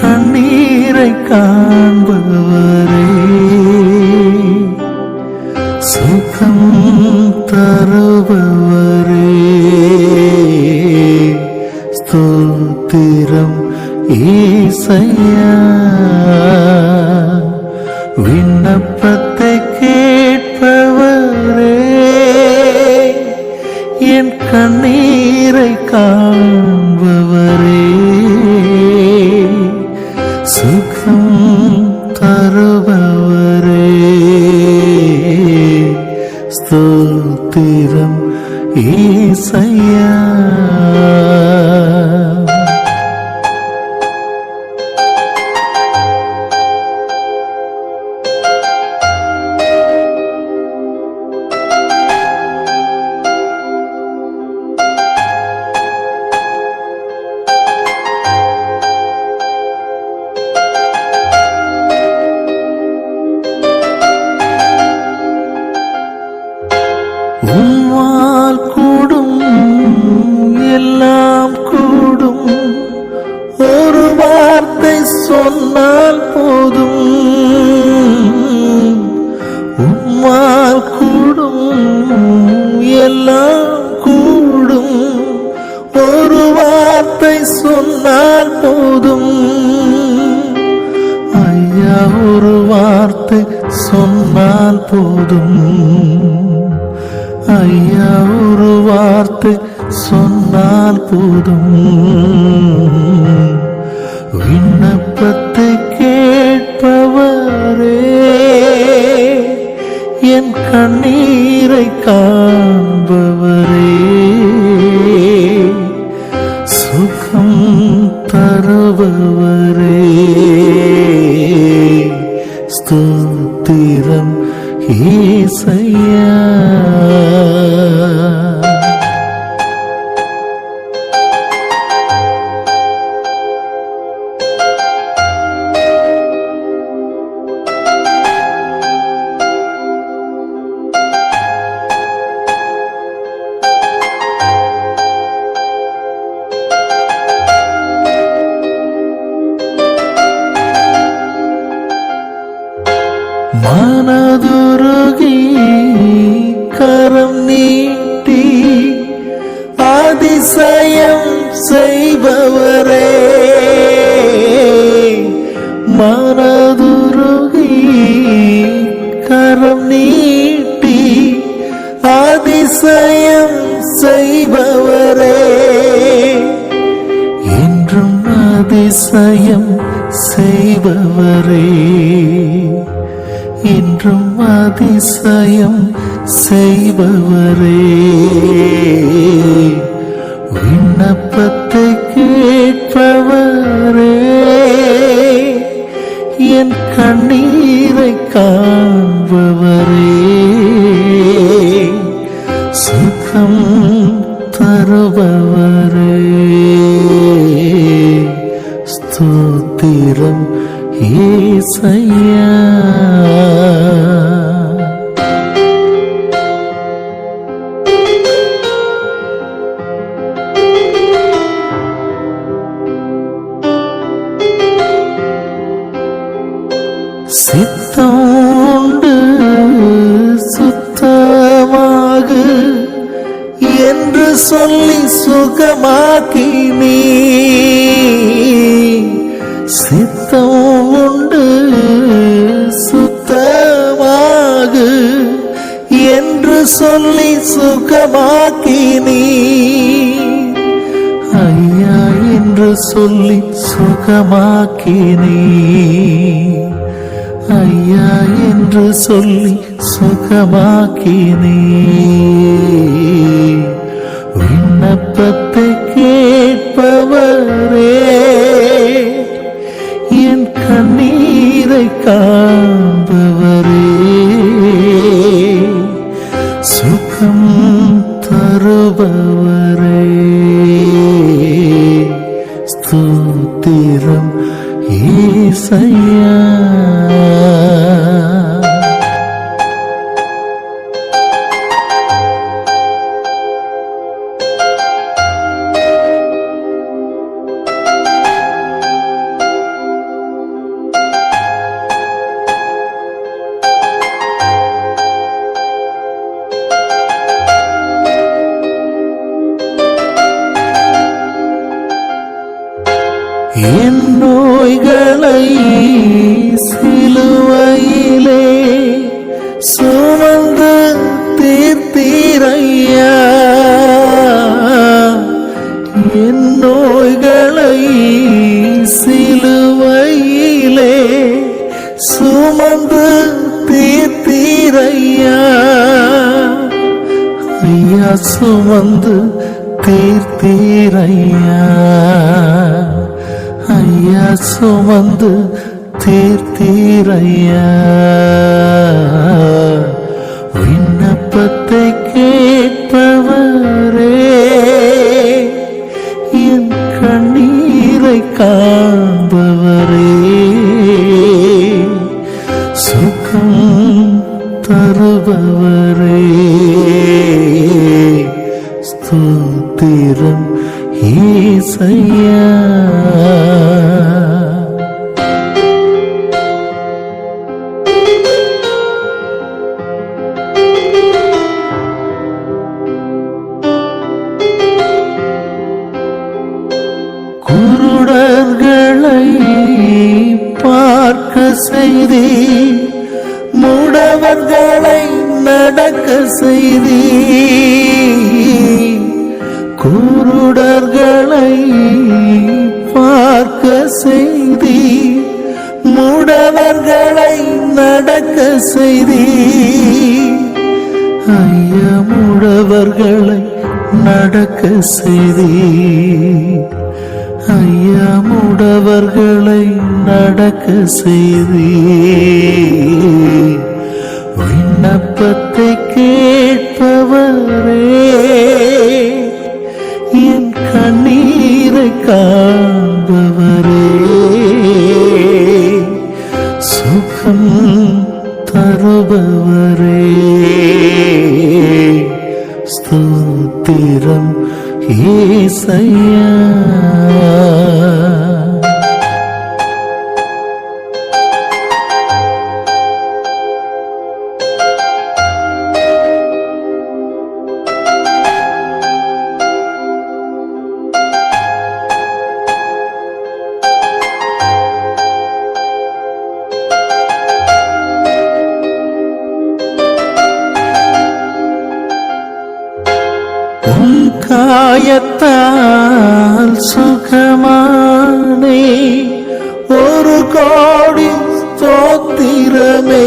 கண்ணீரை காண்பவரே. சுகம் தருபவரே. ஸ்தோத்திரம் ஈசையா. விண்ணப்பத்தை கேட்பவரே. என் கண்ணீரை காண்பவரே ஸ்தோத்திரம் ஈசையா சொன்னால் போதும். உம்மால் கூடும். எல்லாம் கூடும். ஒரு வார்த்தை சொன்னால் போதும். ஐயா ஒரு வார்த்தை சொன்னால் போதும். ஐயா ஒரு வார்த்தை சொன்னால் போதும். விண்ணப்பத்தை கண்ணீரை காண்பவரே. சுகம் தருபவரே. ஸ்தோத்திரம் ஈசை மனதுருகி கரம் நீட்டி அதிசயம் செய்பவரே. மனதுருகி கரம் நீட்டி அதிசயம் செய்பவரே. என்றும் அதிசயம் செய்பவரே. என்றும் அதிசயம் செய்பவரே. விண்ணப்பத்தை கேட்பவரே. என் கண்ணீரை காண்பவரே. சுகம் தருபவரே. ஸ்தோத்திரம் ஏசையா. சித்தோண்டு சுத்தமாக என்று சொல்லி சுகமாக்கி நீ சித்தம் உண்டு சுத்தமாக என்று சொல்லி சுகமாக்கி நீ ஐயா என்று சொல்லி சுகமாக்கினே. ஐயா என்று சொல்லி சுகமாக்கினே. விண்ணப்பத்தை கேட்பவரே என் கண்ணீரை காண்பவரே. சுகம் தருபவரே. ஸ்தோத்திரம் ஏசையா. சுமந்து தீர்த்தீரையா? ஐயா சுமந்து தீர்த்தீரையா? விண்ணப்பத்தை கேட்பவரே என் கண்ணீரை காண்பவரே சுகம் தருபவர். ஈசையா குருடர்களை பார்க்க செய்தி மூடவர்களை நடக்க செய்தி குருடர்கள் முடவர்களை நடக்க செய்தி. ஐயமுடவர்களை நடக்க செய்தி. ஐயமுடவர்களை நடக்க செய்தி. விண்ணப்பத்தை கேட்பவரே என் கண்ணீரை காண்பவரே. ஏசையா காயத்தால் சுகமானே ஒரு கோடி ஸ்தோத்திரமே.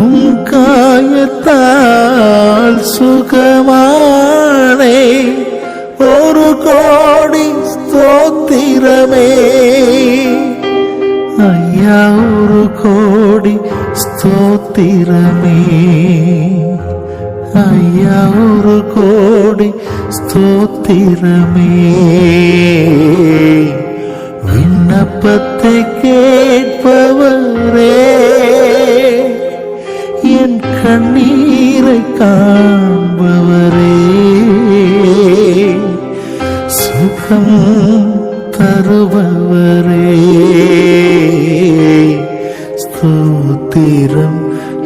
உன் காயத்தால் சுகமானே ஒரு கோடி ஸ்தோத்திரமே. ஐயா ஒரு கோடி ஸ்தோத்திரமே. ஐயா ஒரு கோடி ஸ்தோத்திரமே விண்ணப்பத்தை கேட்பவரே என் கண்ணீரை காண்பவரே சுகம் தருபவரே ஸ்தோத்திரம்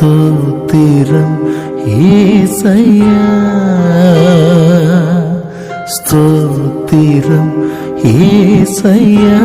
ஸ்தோத்திரம் ஏசையா ஸ்தோத்திரம் ஏசையா